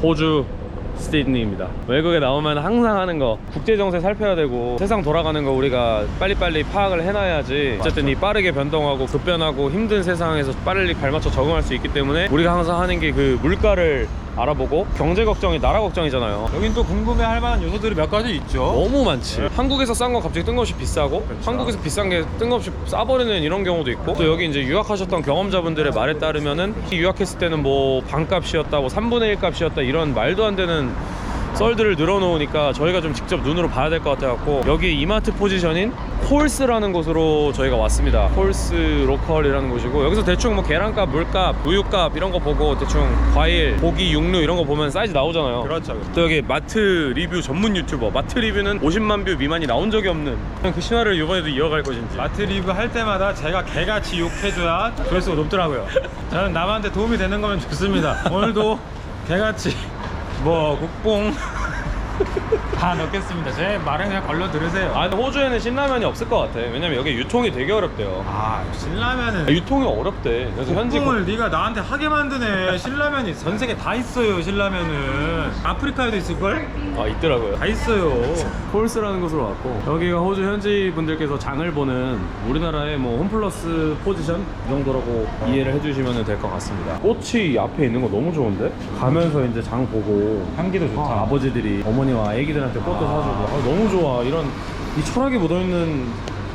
호주 시드니입니다. 외국에 나오면 항상 하는 거 국제 정세 살펴야 되고 세상 돌아가는 거 우리가 빨리빨리 파악을 해놔야지 어쨌든 이 빠르게 변동하고 급변하고 힘든 세상에서 빨리 발맞춰 적응할 수 있기 때문에 우리가 항상 하는 게 그 물가를 알아보고 경제 걱정이 나라 걱정이잖아요. 여긴 또 궁금해할 만한 요소들이 몇 가지 있죠. 너무 많지. 한국에서 싼거 갑자기 뜬금없이 비싸고 그렇죠. 한국에서 비싼 게 뜬금없이 싸버리는 이런 경우도 있고 또 여기 이제 유학하셨던 경험자분들의 말에 따르면은 유학했을 때는 뭐 반값이었다, 뭐 3분의 1 값이었다 이런 말도 안 되는 썰들을 늘어놓으니까 저희가 좀 직접 눈으로 봐야 될 것 같아갖고 여기 이마트 포지션인 콜스라는 곳으로 저희가 왔습니다. 콜스 로컬이라는 곳이고 여기서 대충 뭐 계란값, 물값, 우유값 이런 거 보고 대충 과일, 고기, 육류 이런 거 보면 사이즈 나오잖아요. 그렇죠. 또 여기 마트 리뷰 전문 유튜버 마트 리뷰는 50만 뷰 미만이 나온 적이 없는 그 신화를 이번에도 이어갈 것인지 마트 리뷰 할 때마다 제가 개같이 욕해줘야 조회수가 높더라고요. 저는 남한테 도움이 되는 거면 좋습니다. 오늘도 개같이 뭐 국뽕 다 넣겠습니다. 제 말은 그냥 걸러 들으세요. 아 근데 호주에는 신라면이 없을 것 같아 왜냐면 여기 유통이 되게 어렵대요 아, 신라면은 아, 유통이 어렵대 그래서 현지 국뽕을 네가 나한테 하게 만드네. 신라면이 전 세계 다 있어요. 신라면은 아프리카에도 있을 걸? 아 있더라고요 다 있어요. 폴스라는 곳으로 왔고 여기가 호주 현지 분들께서 장을 보는 우리나라의 뭐 홈플러스 포지션 이 정도라고 이해를 해주시면 될 것 같습니다 꽃이 앞에 있는 거 너무 좋은데? 가면서 이제 장 보고 향기도 좋다. 아, 아버지들이 어머니와 아기들한테 꽃도 아. 사주고 아, 너무 좋아 이런 이 철학이 묻어있는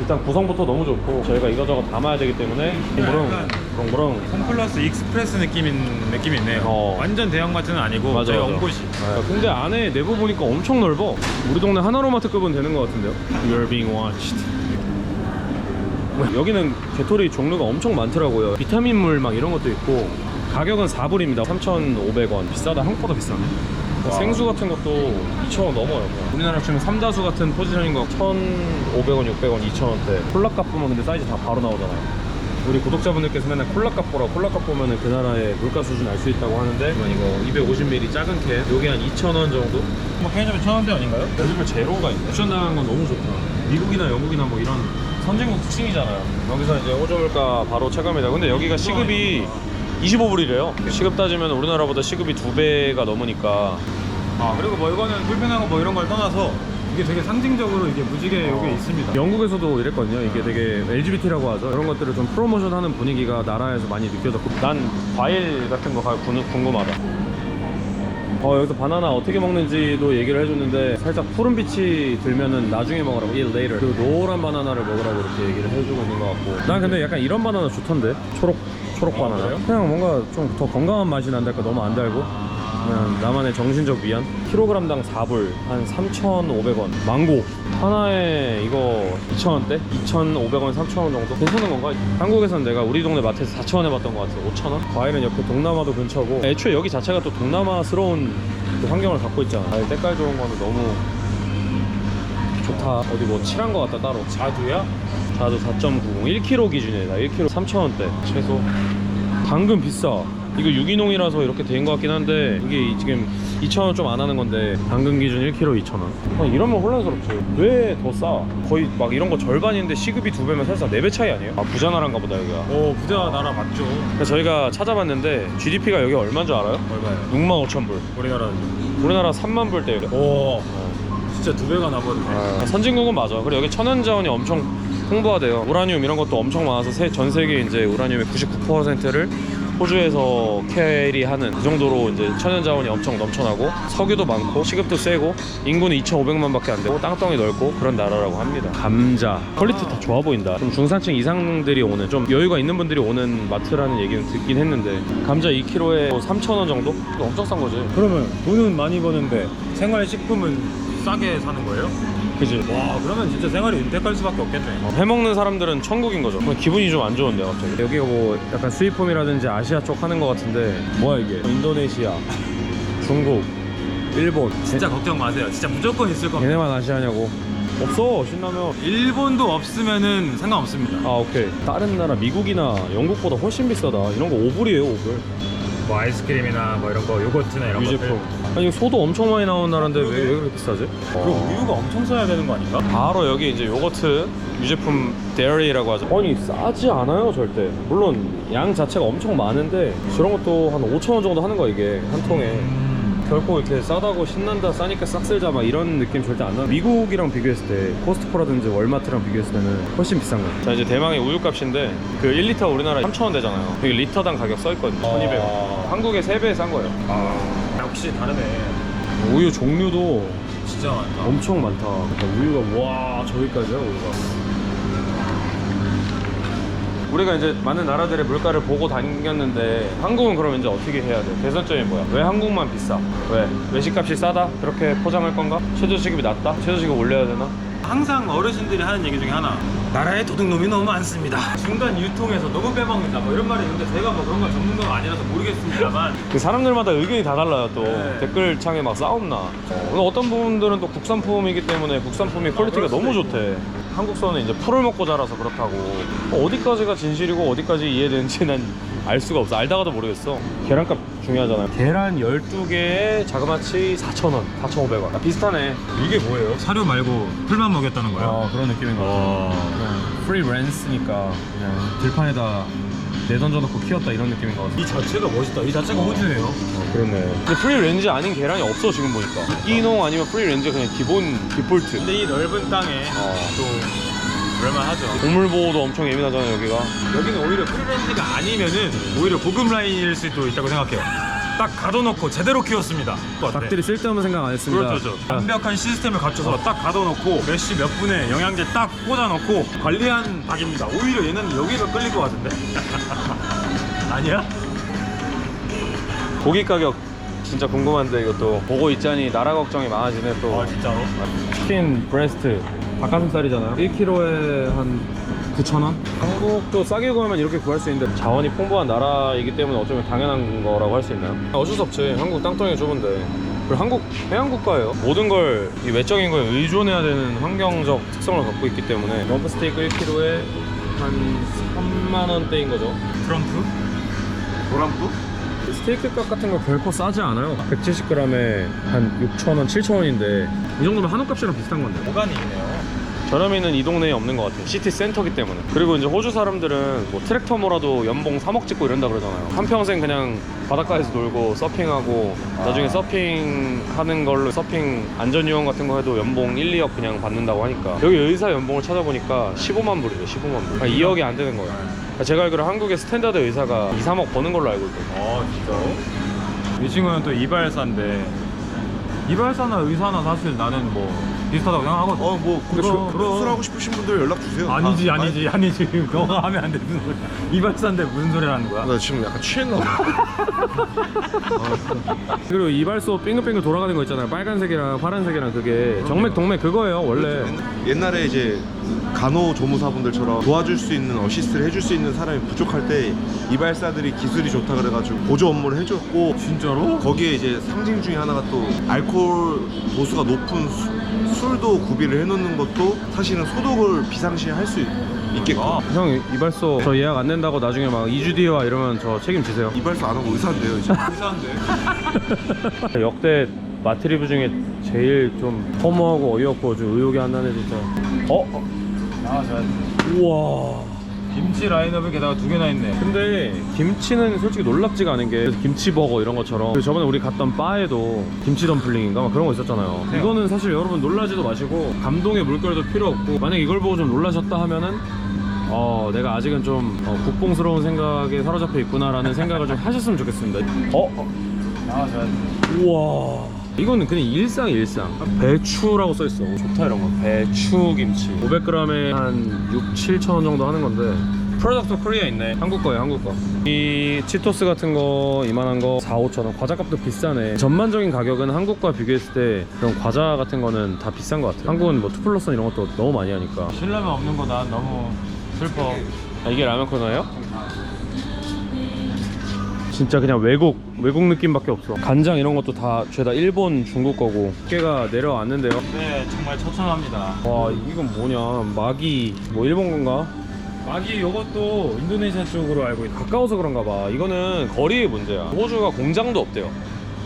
일단 구성부터 너무 좋고 저희가 이거저거 담아야 되기 때문에 무릉 약간 무릉 무릉 홈플러스 익스프레스 느낌인 느낌이 있네요. 어. 완전 대형마트는 아니고 맞아, 저희 맞아. 원곳이. 네, 근데 안에 내부 보니까 엄청 넓어. 우리 동네 하나로마트급은 되는 것 같은데요. You're being watched. 여기는 개토리 종류가 엄청 많더라고요. 비타민물 막 이런 것도 있고 가격은 4불입니다. 3,500원. 비싸다. 한국보다 비싸네. 와. 생수 같은 것도 2,000원 넘어요. 그냥. 우리나라 치면 삼다수 같은 포지션인 거 1,500원, 600원, 2,000원대. 콜라 값 보면 근데 사이즈 다 바로 나오잖아요. 우리 구독자분들께서 맨날 콜라 값 보라 콜라 값 보면은 그 나라의 물가 수준 알 수 있다고 하는데 이거 250ml 작은 캔 요게 한 2,000원 정도? 뭐 편의점에 천 원대 아닌가요? 요즘에 제로가 있네 쿠션 당한 건 너무 좋다 미국이나 영국이나 뭐 이런 선진국 특징이잖아요 여기서 이제 호주 물가 바로 체감이다 근데 여기가 시급이 25불이래요 시급 따지면 우리나라보다 시급이 두 배가 넘으니까 아 그리고 뭐 이거는 불편하고 뭐 이런 걸 떠나서 이게 되게 상징적으로 이게 무지개 어. 요게 있습니다. 영국에서도 이랬거든요. 이게 되게 LGBT라고 하죠. 이런 것들을 좀 프로모션하는 분위기가 나라에서 많이 느껴졌고 난 과일 같은 거 가- 궁- 궁금하다. 어 여기서 바나나 어떻게 먹는지도 얘기를 해줬는데 살짝 푸른빛이 들면은 나중에 먹으라고 eat later 그 노란 바나나를 먹으라고 이렇게 얘기를 해주고 있는 것 같고 난 근데 약간 이런 바나나 좋던데 초록 초록 바나나? 그냥 뭔가 좀 더 건강한 맛이 난달까 너무 안 달고 그냥 나만의 정신적 위안 킬로그램당 4불 한 3,500원 망고 하나에 이거 2,000원대? 2,500원, 3,000원 정도? 괜찮은 건가? 한국에서는 내가 우리 동네 마트에서 4,000원에 봤던 것 같아 5,000원? 과일은 옆에 동남아도 근처고 애초에 여기 자체가 또 동남아스러운 그 환경을 갖고 있잖아 과일 때깔 좋은 거는 너무 좋다 어디 뭐 칠한 거 같다 따로 자두야? 자도 4.90 1kg 기준이다 1kg 3,000원대 최소 당근 비싸 이거 유기농이라서 이렇게 된 것 같긴 한데 이게 지금 2,000원 좀 안 하는 건데 당근 기준 1kg 2,000원 아, 이러면 혼란스럽지 왜 더 싸? 거의 막 이런 거 절반인데 시급이 두 배면 사실상 4배 차이 아니에요? 아 부자 나라인가 보다 여기가 오 부자 나라 맞죠? 그래서 저희가 찾아봤는데 GDP가 여기 얼마인 줄 알아요? 얼마예요? 6만 5천 불 우리나라 우리나라 3만 불대 오 진짜 두 배가 나버리네. 아, 선진국은 맞아. 그리고 여기 천연 자원이 엄청 풍부하대요. 우라늄 이런 것도 엄청 많아서 세, 전 세계 이제 우라늄의 99%를 호주에서 캐리하는 그 정도로 이제 천연 자원이 엄청 넘쳐나고 석유도 많고 시급도 세고 인구는 2,500만 밖에 안 되고 땅덩이 넓고 그런 나라라고 합니다. 감자 퀄리티 다 좋아 보인다. 좀 중산층 이상들이 오는 좀 여유가 있는 분들이 오는 마트라는 얘기는 듣긴 했는데 감자 2kg에 3,000원 정도? 엄청 싼 거지. 그러면 돈은 많이 버는데 생활식품은 싸게 사는 거예요? 그지? 와 그러면 진짜 생활이 윤택할 수밖에 없겠네. 어, 해먹는 사람들은 천국인 거죠. 그냥 기분이 좀 안 좋은데 갑자기. 여기가 뭐 약간 스위폼이라든지 아시아 쪽 하는 것 같은데 뭐야 이게? 인도네시아, 중국, 일본. 진짜 걱정 마세요. 진짜 무조건 있을 겁니다. 얘네만 아시아냐고? 없어 신라면. 일본도 없으면은 상관없습니다. 아 오케이. 다른 나라 미국이나 영국보다 훨씬 비싸다. 이런 거 5불이에요 5불. 뭐 아이스크림이나 뭐 이런 거 요거트나 이런 유제품. 아니 소도 엄청 많이 나라인데 왜, 왜 그렇게 비싸지? 그리고 우유가 엄청 써야 되는 거 아닌가? 바로 여기 이제 요거트 유제품 데어리라고 하죠. 아니 싸지 않아요 절대. 물론 양 자체가 엄청 많은데 저런 것도 한 5천 원 정도 하는 거야 이게 한 통에. 결코 이렇게 싸다고 신난다 싸니까 싹 쓸자 막 이런 느낌 절대 안 나. 미국이랑 비교했을 때 코스트코라든지 월마트랑 비교했을 때는 훨씬 비싼 거야. 자 이제 대망의 우유값인데 그 1리터 우리나라 3,000원 되잖아요. 여기 리터당 가격 써 있거든요. 1,200원. 한국의 3배 싼 거예요. 역시 다르네. 우유 종류도 진짜 많다. 엄청 많다. 그러니까 우유가 와 저기까지야 우유가. 우리가 이제 많은 나라들의 물가를 보고 다녔는데 한국은 그럼 이제 어떻게 해야 돼? 개선점이 뭐야? 왜 한국만 비싸? 왜? 외식값이 싸다? 그렇게 포장할 건가? 최저시급이 낮다? 최저시급 올려야 되나? 항상 어르신들이 하는 얘기 중에 하나 나라에 도둑놈이 너무 많습니다 중간 유통에서 너무 빼먹는다 뭐 이런 말이 있는데 제가 뭐 그런 건 전문가가 아니라서 모르겠습니다만 그 사람들마다 의견이 다 달라요 또 네. 댓글창에 막 싸움나 어, 어떤 부분들은 또 국산품이기 때문에 국산품이 퀄리티가 수도 너무 좋대 한국서는 이제 풀을 먹고 자라서 그렇다고. 어, 어디까지가 진실이고 어디까지 이해되는지 난 알 수가 없어. 알다가도 모르겠어. 계란값 중요하잖아요. 계란 12개에 자그마치 4,000원 4,500원. 아, 비슷하네. 이게 뭐예요? 사료 말고 풀만 먹였다는 거야? 어, 그런 느낌인 것 같아 그냥 프리 랜스니까 그냥 들판에다 내던져 놓고 키웠다 이런 느낌인 것 같아 이 자체가 멋있다 이 자체가 호주예요 어, 그렇네. 근데 프리렌즈 아닌 계란이 없어 지금 보니까. 끼농 아니면 프리렌즈 그냥 기본 디폴트. 근데 이 넓은 땅에 어. 또 그럴만하죠 동물 보호도 엄청 예민하잖아요 여기가. 여기는 오히려 프리랜드가 아니면은 오히려 고급 라인일 수도 있다고 생각해요 딱 가둬놓고 제대로 키웠습니다 닭들이 쓸데없는 생각 안 했습니다. 그렇죠, 그렇죠. 완벽한 시스템을 갖춰서 딱 가둬놓고 몇 시 몇 분에 영양제 딱 꽂아놓고 관리한 닭입니다. 오히려 얘는 여기가 끌릴 것 같은데? 아니야? 고기 가격 진짜 궁금한데 이것도 보고 있자니 나라 걱정이 많아지네 또. 아 진짜로? 치킨 브레스트 닭가슴살이잖아요. 1kg에 한 9,000원? 한국도 싸게 구하면 이렇게 구할 수 있는데 자원이 풍부한 나라이기 때문에 어쩌면 당연한 거라고 할 수 있나요? 어쩔 수 없지. 한국 땅덩이 좁은데. 그리고 한국 해양국가예요. 모든 걸 이 외적인 거에 의존해야 되는 환경적 특성을 갖고 있기 때문에 럼프 스테이크 1kg에 한 3만 원대인 거죠. 트럼프? 노란뿌? 스테이크 값 같은 거 결코 싸지 않아요. 170g에 한 6,000원, 7,000원인데 이 정도면 한우 값이랑 비슷한 건데. 보관이 있네요. 저렴이는 이 동네에 없는 것 같아요. 시티 센터기 때문에. 그리고 이제 호주 사람들은 뭐 트랙터 몰아도 연봉 3억 찍고 이런다 그러잖아요. 한평생 그냥 바닷가에서 놀고 서핑하고 나중에 서핑 하는 걸로 서핑 안전요원 같은 거 해도 연봉 1, 2억 그냥 받는다고 하니까 여기 의사 연봉을 찾아보니까 15만 불이래 15만 불. 아, 2억이 안 되는 거예요. 그러니까 제가 알기로 한국의 스탠다드 의사가 2, 3억 버는 걸로 알고 있거든요. 아 진짜로? 이 친구는 또 이발사인데 이발사나 의사나 사실 나는 뭐 비슷하다고 생각하거든. 어, 뭐 그럼, 그럼. 수술하고 싶으신 분들 연락 주세요. 아니지 아, 아니지 아니지 너가 하면 안돼 무슨 소리야 이발사인데 무슨 소리라는 거야? 나 지금 약간 취했나 봐. 그리고 이발소 빙글빙글 돌아가는 거 있잖아요. 빨간색이랑 파란색이랑 그게 정맥 동맥 그거예요 원래. 옛날에 이제 간호조무사분들처럼 도와줄 수 있는 어시스트를 해줄 수 있는 사람이 부족할 때 이발사들이 기술이 좋다 그래가지고 보조 업무를 해줬고 진짜로? 거기에 이제 상징 중에 하나가 또 알코올 도수가 높은 수- 술도 구비를 해놓는 것도 사실은 소독을 비상시에 할 수 있게끔 아. 형 이발소 저 예약 안 된다고 나중에 막 2주 뒤에 와 이러면 저 책임지세요. 이발사 안 하고 의사인데요 이제 의사인데 역대 마트리브 중에 제일 좀 허무하고 어이없고 좀 의욕이 안 나네 진짜. 어? 아저 우와. 김치 라인업에 게다가 두 개나 있네 근데 김치는 솔직히 놀랍지가 않은 게 김치버거 이런 것처럼 그 저번에 우리 갔던 바에도 김치 덤플링인가 막 그런 거 있었잖아요 네. 이거는 사실 여러분 놀라지도 마시고 감동의 물결도 필요 없고 만약 이걸 보고 좀 놀라셨다 하면은 어 내가 아직은 좀 어, 국뽕스러운 생각에 사로잡혀 있구나라는 생각을 좀 하셨으면 좋겠습니다 어? 어? 아저 우와 이거는 그냥 일상 일상. 배추라고 써있어. 좋다 이런 거. 배추 김치. 500g에 한 6, 7천 원 정도 하는 건데. 프로덕트 코리아 있네. 한국 거예요 한국 거이 치토스 같은 거 이만한 거 4, 5천 원. 과자값도 비싸네. 전반적인 가격은 한국과 비교했을 때 그런 과자 같은 거는 다 비싼 것 같아요. 한국은 뭐 투플러스 이런 것도 너무 많이 하니까. 신라면 없는 거 난 너무 슬퍼. 아, 이게 라면 코너예요? 진짜 그냥 외국 외국 느낌밖에 없어. 간장 이런 것도 다 죄다 일본 중국 거고. 깨가 내려왔는데요? 네 정말 처참합니다. 와 이건 뭐냐? 마기 뭐 일본 건가? 마기 요것도 인도네시아 쪽으로 알고 있다 가까워서 그런가 봐. 이거는 거리의 문제야. 호주가 공장도 없대요.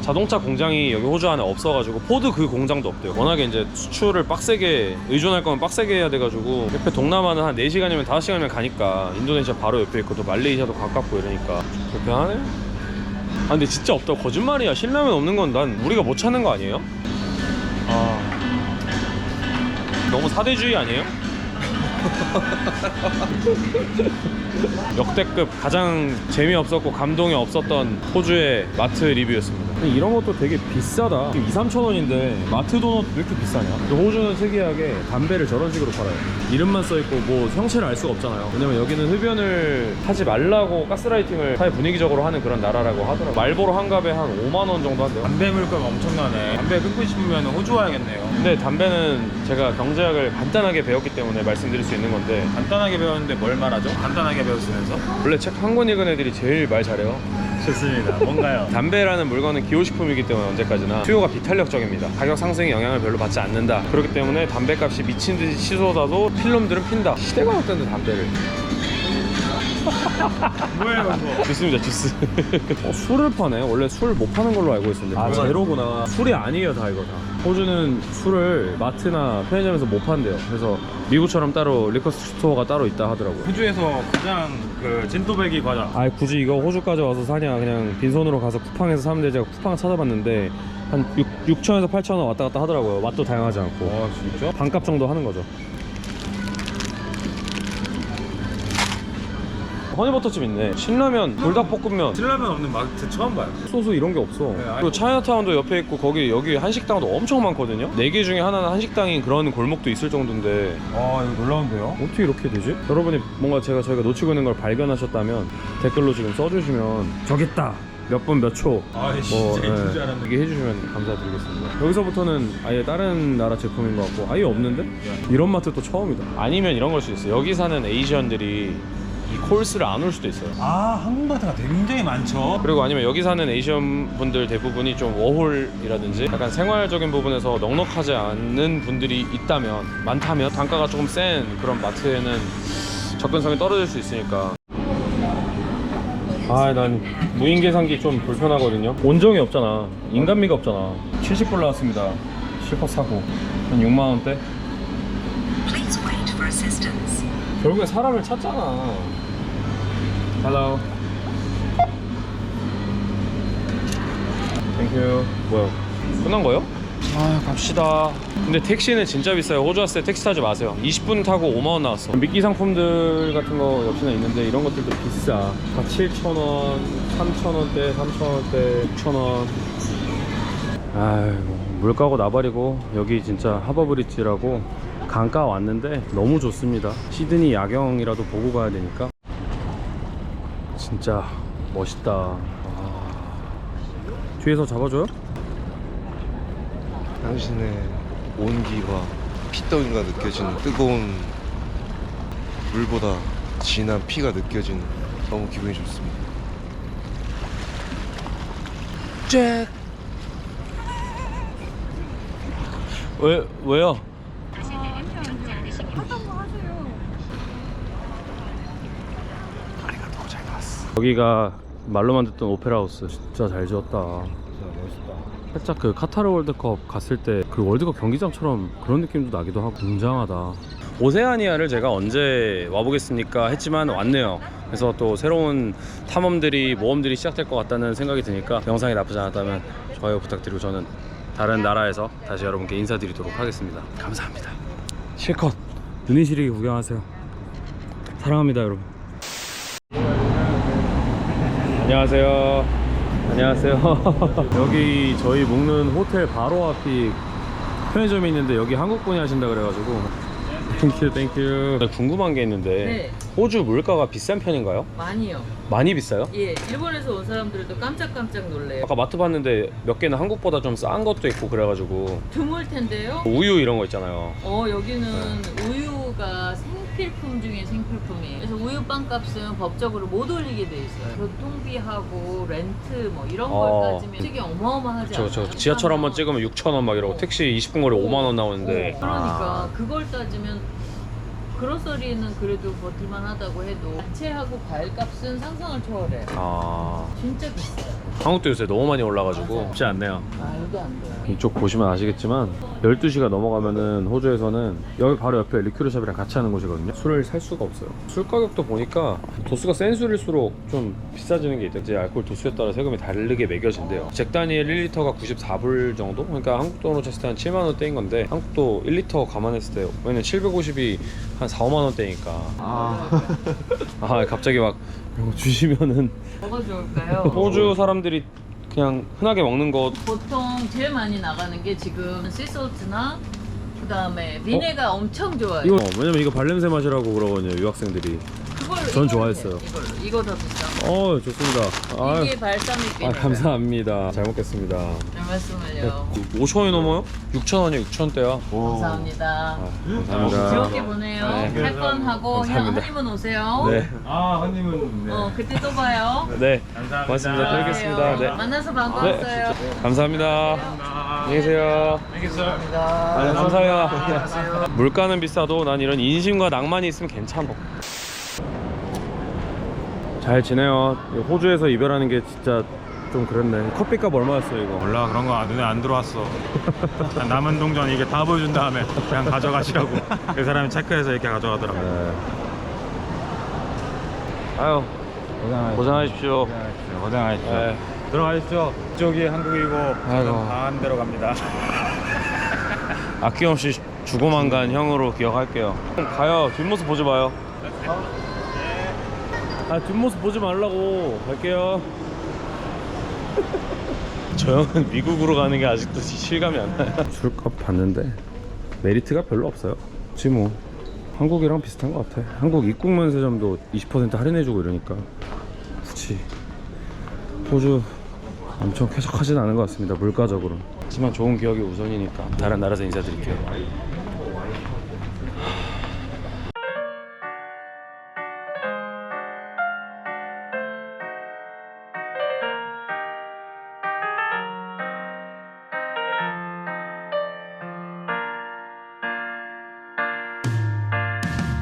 자동차 공장이 여기 호주 안에 없어가지고 포드 그 공장도 없대요. 워낙에 이제 수출을 빡세게 의존할 거면 빡세게 해야 돼가지고 옆에 동남아는 한 4시간이면 5시간이면 가니까 인도네시아 바로 옆에 있고 또 말레이시아도 가깝고 이러니까 불편하네. 아 근데 진짜 없다. 거짓말이야. 신라면 없는 건 난 우리가 못 찾는 거 아니에요? 아. 너무 사대주의 아니에요? 역대급 가장 재미없었고 감동이 없었던 호주의 마트 리뷰였습니다 이런 것도 되게 비싸다 2, 3천 원인데 마트 도넛 왜 이렇게 비싸냐 호주는 특이하게 담배를 저런 식으로 팔아요 이름만 써있고 뭐 형체를 알 수가 없잖아요 왜냐면 여기는 흡연을 하지 말라고 가스라이팅을 사회 분위기적으로 하는 그런 나라라고 하더라고요 말보로 한 갑에 한 5만 원 정도 한대요 담배 물가가 엄청나네. 담배 끊고 싶으면 호주 와야겠네요. 근데 담배는 제가 경제학을 간단하게 배웠기 때문에 말씀드릴 수 있는 건데 간단하게 배웠는데 뭘 말하죠? 간단하게 배웠으면서? 원래 책 한 권 읽은 애들이 제일 말 잘해요 좋습니다. 뭔가요? 담배라는 물건은 기호식품이기 때문에 언제까지나 수요가 비탄력적입니다. 가격 상승에 영향을 별로 받지 않는다. 그렇기 때문에 담배값이 미친 듯이 치솟아도 필름들은 핀다. 시대가 어떤데 담배를? 뭐예요 이거? 주스입니다, 주스. 어, 술을 파네. 원래 술 못 파는 걸로 알고 있었는데. 아, 제로구나. 술이 아니에요, 다 이거 다. 호주는 술을 마트나 편의점에서 못 판대요. 그래서 미국처럼 따로 리커 스토어가 따로 있다 하더라고요. 호주에서 가장 그 진또배기 과자. 아 굳이 이거 호주까지 와서 사냐 그냥 빈손으로 가서 쿠팡에서 사면 되지 제가 쿠팡 찾아봤는데 한 6, 6천에서 8천 원 왔다 갔다 하더라고요 맛도 다양하지 않고 와 진짜? 반값 정도 하는 거죠 허니버터칩 있네. 신라면 불닭볶음면. 신라면 없는 마트 처음 봐요. 소스 이런 게 없어. 네, 아니- 그리고 차이나타운도 옆에 있고 거기 여기 한식당도 엄청 많거든요? 네 개 중에 하나는 한식당인 그런 골목도 있을 정도인데. 와 이거 놀라운데요? 어떻게 이렇게 되지? 여러분이 뭔가 제가 저희가 놓치고 있는 걸 발견하셨다면 댓글로 지금 써주시면 저기 있다! 몇 분 몇 초. 아뭐 진짜 줄 예, 알았는데. 얘기해 주시면 감사드리겠습니다. 여기서부터는 아예 다른 나라 제품인 것 같고 아예 없는데? 이런 마트 또 처음이다. 아니면 이런 걸 수 있어요. 여기 사는 에이시언들이 이 콜스를 안 올 수도 있어요. 아 한국 마트가 굉장히 많죠. 그리고 아니면 여기 사는 에이시언 분들 대부분이 좀 워홀이라든지 약간 생활적인 부분에서 넉넉하지 않는 분들이 있다면 많다면 단가가 조금 센 그런 마트에는 접근성이 떨어질 수 있으니까. 아 난 무인 계산기 좀 불편하거든요. 온정이 없잖아. 인간미가 없잖아. 70불 나왔습니다. 실컷 사고. 한 6만 원대? Please wait for assistance. 결국에 사람을 찾잖아. Hello. 땡큐 뭐야? 끝난 거요? 아 갑시다. 근데 택시는 진짜 비싸요. 호주 왔을 때 택시 타지 마세요. 20분 타고 5만원 나왔어. 미끼 상품들 같은 거 역시나 있는데 이런 것들도 비싸. 다 7,000원 3,000원대 3,000원대 6,000원. 아이고 물가고 나발이고 여기 진짜 하버브리지라고 강가 왔는데 너무 좋습니다 시드니 야경이라도 보고 가야 되니까 진짜 멋있다 와. 뒤에서 잡아줘요? 당신의 온기와 피덩이가 느껴지는 뜨거운 물보다 진한 피가 느껴지는 너무 기분이 좋습니다. 잭 왜, 왜요? 여기가 말로만 듣던 오페라 하우스 진짜 잘 지었다. 살짝 그 카타르 월드컵 갔을 때 그 월드컵 경기장처럼 그런 느낌도 나기도 하고 굉장하다. 오세아니아를 제가 언제 와보겠습니까 했지만 왔네요. 그래서 또 새로운 탐험들이 모험들이 시작될 것 같다는 생각이 드니까 영상이 나쁘지 않았다면 좋아요 부탁드리고 저는 다른 나라에서 다시 여러분께 인사드리도록 하겠습니다. 감사합니다. 실컷. 눈이 시리게 구경하세요. 사랑합니다 여러분 안녕하세요. 안녕하세요. 여기 저희 묵는 호텔 바로 앞이 편의점이 있는데 여기 한국분이 하신다 그래가지고 땡큐 땡큐 궁금한 게 있는데 네. 호주 물가가 비싼 편인가요? 많이요. 많이 비싸요? 예, 일본에서 온 사람들도 깜짝깜짝 놀래요. 아까 마트 봤는데 몇 개는 한국보다 좀 싼 것도 있고 그래가지고 드물 텐데요. 우유 이런 거 있잖아요 어, 여기는 우유 가 생필품 중에 생필품이에요. 그래서 우유 빵 값은 법적으로 못 올리게 돼 있어요. 교통비하고 렌트 뭐 이런 어. 걸 따지면 솔직히 어마어마하지 저, 않아요. 저 지하철 한번 찍으면 6,000원 막 이러고 택시 20분 거리 5만 원 나오는데 어, 그러니까 아, 그걸 따지면 그로서리는 그래도 버틸만 하다고 해도 야채하고 과일값은 상상을 초월해요. 아 진짜 비싸요. 한국도 요새 너무 많이 올라가지고 쉽지 않네요. 말도 안 돼요. 이쪽 보시면 아시겠지만 12시가 넘어가면은 호주에서는 여기 바로 옆에 리큐르샵이랑 같이 하는 곳이거든요 술을 살 수가 없어요 술 가격도 보니까 도수가 센 술일수록 좀 비싸지는 게 있대요 이제 알코올 도수에 따라 세금이 다르게 매겨진대요 잭 다니엘 1리터가 94불 정도? 그러니까 한국 돈으로 쳤을 때 한 7만원대인 건데 한국도 1리터 감안했을 때 왜냐면 750이 한 4, 5만 원대니까. 아. 아 갑자기 막 이런 거 주시면은. 뭐가 좋을까요? 호주 사람들이 그냥 흔하게 먹는 거. 보통 제일 많이 나가는 게 지금 씨솔트나 그다음에 비네가 엄청 좋아요. 이거 어, 왜냐면 이거 발냄새 맛이라고 그러거든요 유학생들이 그걸로 전 좋아했어요. 이걸로 이거 더 거. 어 좋습니다 아유. 이게 발사믹. 아 감사합니다 잘 먹겠습니다 별 말씀을요. 5천 원이 넘어요? 6천 원이 6천 원대야 감사합니다. 감사합니다 즐겁게 보내요. 네. 할 건 하고 형 감사합니다. 한님은 오세요. 네, 아 한님은 네. 어 그때 또 봐요. 네 감사합니다. 고맙습니다 또 뵙겠습니다 네. 만나서 반가웠어요. 감사합니다 안녕히 계세요 알겠습니다. 네, 감사해요 물가는 비싸도 난 이런 인심과 낭만이 있으면 괜찮아 잘 지내요 호주에서 이별하는 게 진짜 좀 그랬네 커피값 얼마였어요 이거 몰라 그런 거 눈에 안 들어왔어. 남은 동전 이게 다 보여준 다음에 그냥 가져가시라고 그 사람이 체크해서 이렇게 가져가더라고. 네. 아유 고생하십시오 고생하십시오. 네. 들어가십시오. 이쪽이 한국이고. 저는 반대로 갑니다. 아낌없이 주고만 간 형으로 기억할게요 가요 뒷모습 보지 마요 아 뒷모습 보지 말라고. 갈게요. 저 형은 미국으로 가는 게 아직도 실감이 안 나요. 술값 봤는데 메리트가 별로 없어요. 지금 뭐. 한국이랑 비슷한 것 같아. 한국 입국 면세점도 20% 할인해주고 이러니까. 굳이 호주 엄청 쾌적하진 않은 것 같습니다 물가적으로. 하지만 좋은 기억이 우선이니까 다른 나라에서 인사드릴게요